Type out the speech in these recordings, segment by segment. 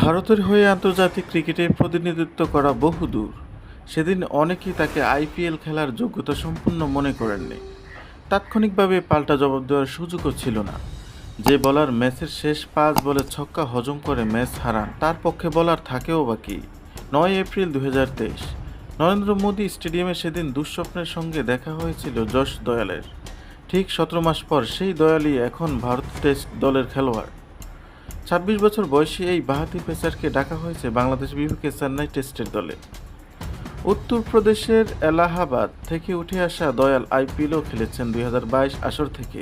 ভারতের হয়ে আন্তর্জাতিক ক্রিকেটে প্রতিনিধিত্ব করা বহুদূর। সেদিন অনেকেই তাকে আইপিএল খেলার যোগ্যতা সম্পূর্ণ মনে করেননি। তাৎক্ষণিকভাবে পাল্টা জবাব দেওয়ার সুযোগও ছিল না। যে বলার ম্যাচের শেষ পাঁচ বলে ছক্কা হজম করে ম্যাচ হারান, তার পক্ষে বলার থাকেও বা কি? নয় এপ্রিল দু হাজার তেইশ। নরেন্দ্র মোদী স্টেডিয়ামে সেদিন দুঃস্বপ্নের সঙ্গে দেখা হয়েছিল যশ দয়ালের। ঠিক সতেরো মাস পর সেই দয়ালই এখন ভারত টেস্ট দলের খেলোয়াড়। ছাব্বিশ বছর বয়সী এই বাহাতি পেসারকে ডাকা হয়েছে বাংলাদেশ বিভাগে চেন্নাই টেস্টের দলে। উত্তরপ্রদেশের এলাহাবাদ থেকে উঠে আসা দয়াল আইপিএলও খেলেছেন দুই হাজার বাইশ আসর থেকে।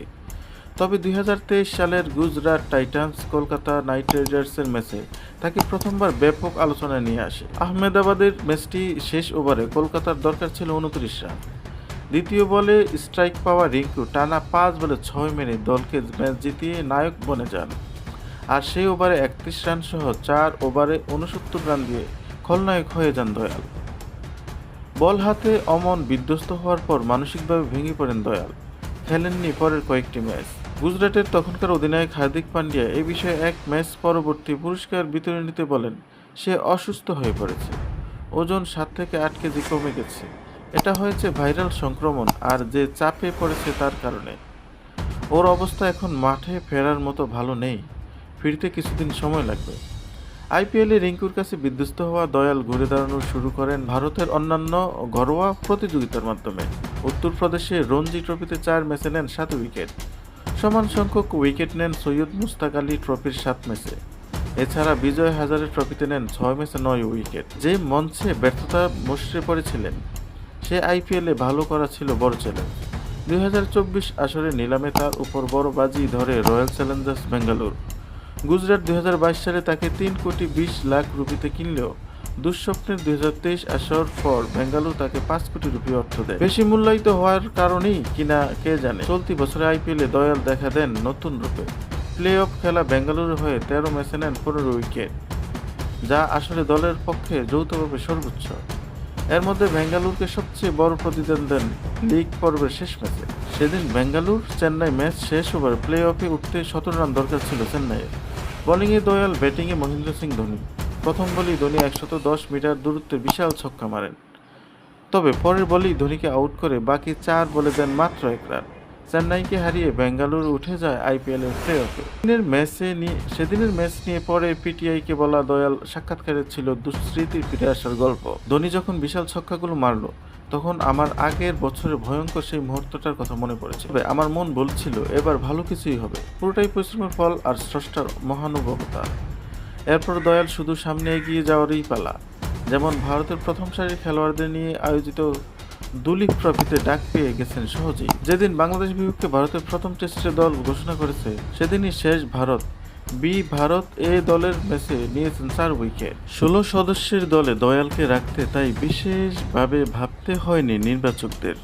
তবে দুই হাজার তেইশ সালের গুজরাট টাইটান্স কলকাতা নাইট রাইডার্সের ম্যাচে তাকে প্রথমবার ব্যাপক আলোচনায় নিয়ে আসে। আহমেদাবাদের ম্যাচটি শেষ ওভারে কলকাতার দরকার ছিল উনত্রিশ রান। দ্বিতীয় বলে স্ট্রাইক পাওয়া রিঙ্কু টানা পাঁচ বলে ছয় মেরে দলকে ম্যাচ জিতিয়ে নায়ক বনে যান। আর সেই ওভারে একত্রিশ রান সহ চার ওভারে উনসত্তর রান দিয়ে খলনায়ক হয়ে যান দয়াল। বল হাতে অমন বিধ্বস্ত হওয়ার পর মানসিকভাবে ভেঙে পড়েন দয়াল। খেলেননি পরের কয়েকটি ম্যাচ। গুজরাটের তখনকার অধিনায়ক হার্দিক পান্ডিয়া এ বিষয়ে এক ম্যাচ পরবর্তী পুরস্কার বিতরণীতে বলেন, সে অসুস্থ হয়ে পড়েছে। ওজন সাত থেকে আট কেজি কমে গেছে। এটা হয়েছে ভাইরাল সংক্রমণ আর যে চাপে পড়েছে তার কারণে। ওর অবস্থা এখন মাঠে ফেরার মতো ভালো নেই। ফিরতে কিছুদিন সময় লাগবে। আইপিএলে রিঙ্কুর কাছে বিধ্বস্ত হওয়া দয়াল ঘুরে দাঁড়ানো শুরু করেন ভারতের অন্যান্য ঘরোয়া প্রতিযোগিতার মাধ্যমে। উত্তরপ্রদেশে রঞ্জি ট্রফিতে চার ম্যাচে নেন সাত উইকেট। সমান সংখ্যক উইকেট নেন সৈয়দ মুস্তাক আলী ট্রফির সাত ম্যাচে। এছাড়া বিজয় হাজারে ট্রফিতে নেন ছয় ম্যাচে নয় উইকেট। যে মঞ্চে ব্যর্থতা মসৃে পড়েছিলেন, সে আইপিএলে ভালো করা ছিল বড় চ্যালেঞ্জ। দু হাজার চব্বিশ আসরে নিলামে তার উপর বড় বাজি ধরে রয়্যাল চ্যালেঞ্জার্স বেঙ্গালুর। গুজরাট দুই হাজার বাইশ সালে তাকে তিন কোটি বিশ লাখ রুপিতে কিনলেও দুঃস্বপ্নের দুই আসর পর বেঙ্গালুরু তাকে পাঁচ কোটি রুপি অর্থ দেয়। বেশি মূল্যায়িত হওয়ার কারণেই কিনা কে জানে? চলতি বছরে আইপিএলে দয়াল দেখা দেন নতুন রূপে। প্লে অফ খেলা বেঙ্গালুরু হয়ে তেরো ম্যাচে নেন পনেরো উইকেট, যা আসলে দলের পক্ষে যৌথভাবে সর্বোচ্চ। এর মধ্যে বেঙ্গালুরুকে সবচেয়ে বড় প্রতিদান দেন লিগ পর্বের শেষ ম্যাচে। সেদিন বেঙ্গালুর চেন্নাই ম্যাচ শেষ ওভার প্লে অফে উঠতে সতেরো রান দরকার ছিল চেন্নাইয়ের। বোলিংয়ে দয়াল, ব্যাটিংয়ে মহেন্দ্র সিং ধোনি। প্রথম বলেই ধোনি একশত দশ মিটার দূরত্বে বিশাল ছক্কা মারেন। তবে পরের বলেই ধোনিকে আউট করে বাকি চার বলে দেন মাত্র এক রান। চেন্নাইকে হারিয়ে বেঙ্গালুরু উঠে যায় আইপিএল এর প্লে অফে সেদিনের ম্যাচে নিয়ে সেদিনের ম্যাচ নিয়ে পরে পিটিআইকে বলা দয়াল সাক্ষাৎকারে ছিল দুঃস্মৃতির ফিরে আসার গল্প। ধোনি যখন বিশাল ছক্কাগুলো মারলো তখন আমার আগের বছরে ভয়ঙ্কর সেই মুহূর্তটার কথা মনে পড়েছে। তবে আমার মন বলছিল, এবার ভালো কিছুই হবে। পুরোটাই পরিশ্রমের ফল আর স্রষ্টার মহানুভবতা। এরপর দয়াল শুধু সামনে এগিয়ে যাওয়ারই পালা। যেমন ভারতের প্রথম সারির খেলোয়াড়দের নিয়ে আয়োজিত দুলীপ ট্রফিতে ডাক পেয়ে গেছেন সহজেই। যেদিন বাংলাদেশ বিপক্ষে ভারতের প্রথম টেস্টে দল ঘোষণা করেছে, সেদিনই শেষ ভারত বি ভারত এ দলের ম্যাচে নিয়েছেন চার উইকেট। ষোলো সদস্যের দলে দয়ালকে রাখতে তাই বিশেষভাবে ভাবতে হয়নি নির্বাচকদের।